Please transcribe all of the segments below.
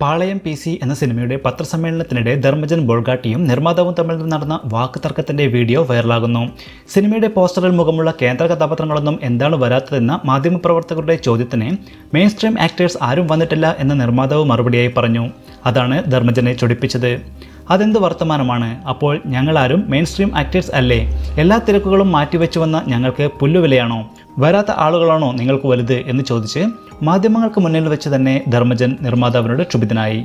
പാളയം P C എന്ന സിനിമയുടെ പത്രസമ്മേളനത്തിനിടെ ധർമ്മജൻ ബോൾഗാട്ടിയും നിർമ്മാതാവും തമ്മിൽ നടന്ന വാക്ക് തർക്കത്തിന്റെ വീഡിയോ വൈറലാകുന്നു. സിനിമയുടെ പോസ്റ്ററിൽ മുഖമുള്ള കേന്ദ്ര കഥാപാത്രങ്ങളൊന്നും എന്താണ് വരാത്തതെന്ന മാധ്യമപ്രവർത്തകരുടെ ചോദ്യത്തിന് മെയിൻ സ്ട്രീം ആക്ടേഴ്സ് ആരും വന്നിട്ടില്ല എന്ന നിർമ്മാതാവ് മറുപടിയായി പറഞ്ഞു. അതാണ് ധർമ്മജനെ ചൊടിപ്പിച്ചത്. അതെന്ത് വർത്തമാനമാണ്? അപ്പോൾ ഞങ്ങളാരും മെയിൻ സ്ട്രീം ആക്ടേഴ്സ് അല്ലേ? എല്ലാ തിരക്കുകളും മാറ്റിവെച്ചുവെന്ന ഞങ്ങൾക്ക് പുല്ലുവിലയാണോ? വരാത്ത ആളുകളാണോ നിങ്ങൾക്ക് വലുത്? എന്ന് ചോദിച്ച് മാധ്യമങ്ങൾക്ക് മുന്നിൽ വെച്ച് തന്നെ ധർമ്മജൻ നിർമ്മാതാവിനോട് ക്ഷുഭിതനായി.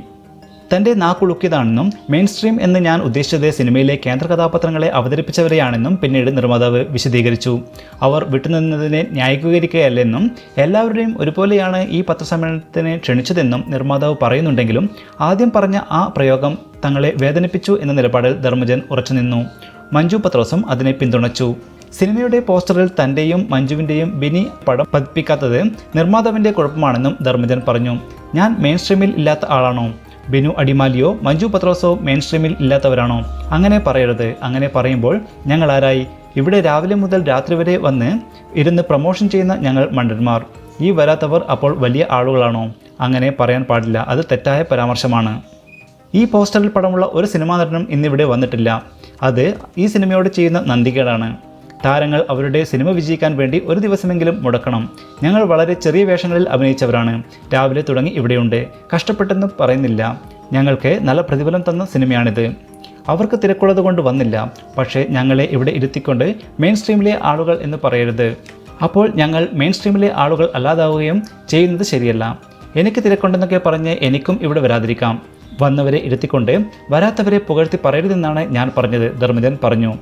തന്റെ നാക്കുളുക്കിയതാണെന്നും മെയിൻ സ്ട്രീം എന്ന് ഞാൻ ഉദ്ദേശിച്ചത് സിനിമയിലെ കേന്ദ്ര കഥാപാത്രങ്ങളെ അവതരിപ്പിച്ചവരെയാണെന്നും പിന്നീട് നിർമ്മാതാവ് വിശദീകരിച്ചു. അവർ വിട്ടുനിന്നതിനെ ന്യായീകരിക്കുകയല്ലെന്നും എല്ലാവരുടെയും ഒരുപോലെയാണ് ഈ പത്രസമ്മേളനത്തിന് ക്ഷണിച്ചതെന്നും നിർമ്മാതാവ് പറയുന്നുണ്ടെങ്കിലും ആദ്യം പറഞ്ഞ ആ പ്രയോഗം തങ്ങളെ വേദനിപ്പിച്ചു എന്ന നിലപാടിൽ ധർമ്മജൻ ഉറച്ചുനിന്നു. മഞ്ജു പത്രോസും അതിനെ പിന്തുണച്ചു. സിനിമയുടെ പോസ്റ്ററിൽ തന്റെയും മഞ്ജുവിന്റെയും ബിനി പടം പതിപ്പിക്കാത്തത് നിർമ്മാതാവിന്റെ കുഴപ്പമാണെന്നും ധർമ്മജൻ പറഞ്ഞു. ഞാൻ മെയിൻ സ്ട്രീമിൽ ഇല്ലാത്ത ആളാണോ? ബിനു അടിമാലിയോ? മഞ്ജു പത്രോസോ മെയിൻ സ്ട്രീമിൽ ഇല്ലാത്തവരാണോ? അങ്ങനെ പറയരുത്. അങ്ങനെ പറയുമ്പോൾ ഞങ്ങൾ ആരായി? ഇവിടെ രാവിലെ മുതൽ രാത്രി വരെ വന്ന് ഇരുന്ന് പ്രൊമോഷൻ ചെയ്യുന്ന ഞങ്ങൾ മണ്ടന്മാർ. ഈ വരാത്തവർ അപ്പോൾ വലിയ ആളുകളാണോ? അങ്ങനെ പറയാൻ പാടില്ല. അത് തെറ്റായ പരാമർശമാണ്. ഈ പോസ്റ്ററിൽ പടമുള്ള ഒരു സിനിമാ നടനും ഇന്നിവിടെ വന്നിട്ടില്ല. അത് ഈ സിനിമയോട് ചെയ്യുന്ന നന്ദികേടാണ്. താരങ്ങൾ അവരുടെ സിനിമ വിജയിക്കാൻ വേണ്ടി ഒരു ദിവസമെങ്കിലും മുടക്കണം. ഞങ്ങൾ വളരെ ചെറിയ വേഷങ്ങളിൽ അഭിനയിച്ചവരാണ്. രാവിലെ തുടങ്ങി ഇവിടെയുണ്ട്. കഷ്ടപ്പെട്ടെന്ന് പറയുന്നില്ല. ഞങ്ങൾക്ക് നല്ല പ്രതിഫലം തന്ന സിനിമയാണിത്. അവർക്ക് തിരക്കുള്ളത് കൊണ്ട് വന്നില്ല. പക്ഷേ ഞങ്ങളെ ഇവിടെ ഇരുത്തിക്കൊണ്ട് മെയിൻ സ്ട്രീമിലെ ആളുകൾ എന്ന് പറയരുത്. അപ്പോൾ ഞങ്ങൾ മെയിൻ സ്ട്രീമിലെ ആളുകൾ അല്ലാതാവുകയും ചെയ്യുന്നത് ശരിയല്ല. എനിക്ക് തിരക്കുണ്ടെന്നൊക്കെ പറഞ്ഞ് എനിക്കും ഇവിടെ വരാതിരിക്കാം. വന്നവരെ ഇരുത്തിക്കൊണ്ട് വരാത്തവരെ പുകഴ്ത്തി പറയരുതെന്നാണ് ഞാൻ പറഞ്ഞത് ധർമ്മജൻ പറഞ്ഞു.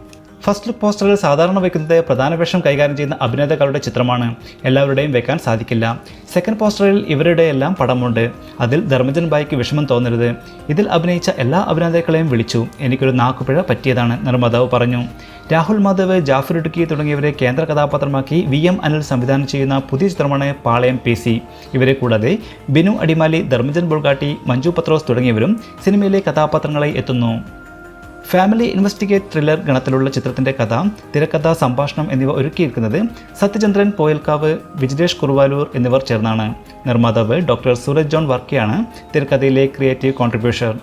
ഫസ്റ്റ് ലുക്ക് പോസ്റ്ററിൽ സാധാരണ വയ്ക്കുന്നത് പ്രധാന വേഷം കൈകാര്യം ചെയ്യുന്ന അഭിനേതാക്കളുടെ ചിത്രമാണ്. എല്ലാവരുടെയും വെക്കാൻ സാധിക്കില്ല. സെക്കൻഡ് പോസ്റ്ററിൽ ഇവരുടെ എല്ലാം പടമുണ്ട്. അതിൽ ധർമ്മജൻ ബായിക്ക് വിഷമം തോന്നരുത്. ഇതിൽ അഭിനയിച്ച എല്ലാ അഭിനേതാക്കളെയും വിളിച്ചു. എനിക്കൊരു നാക്കുപിഴ പറ്റിയതാണ് നിർമ്മാതാവ് പറഞ്ഞു. രാഹുൽ മാധവ് ജാഫർ ഇടുക്കി തുടങ്ങിയവരെ കേന്ദ്ര കഥാപാത്രമാക്കി വി എം അനിൽ സംവിധാനം ചെയ്യുന്ന പുതിയ ചിത്രമാണ് പാളയം പി സി. ഇവരെ കൂടാതെ ബിനു അടിമാലി ധർമ്മജൻ ബുൾഗാട്ടി മഞ്ജു പത്രോസ് തുടങ്ങിയവരും സിനിമയിലെ കഥാപാത്രങ്ങളായി എത്തുന്നു. ഫാമിലി ഇൻവെസ്റ്റിഗേറ്റ് ത്രില്ലർ ഗണത്തിലുള്ള ചിത്രത്തിന്റെ കഥ തിരക്കഥ സംഭാഷണം എന്നിവ ഒരുക്കിയിരിക്കുന്നത് സത്യചന്ദ്രൻ പോയൽക്കാവ് വിജിതേഷ് കുറുവാലൂർ എന്നിവർ ചേർന്നാണ്. നിർമ്മാതാവ് ഡോക്ടർ സൂരജ് ജോൺ വർക്കിയാണ് തിരക്കഥയിലെ ക്രിയേറ്റീവ് കോൺട്രിബ്യൂഷൻ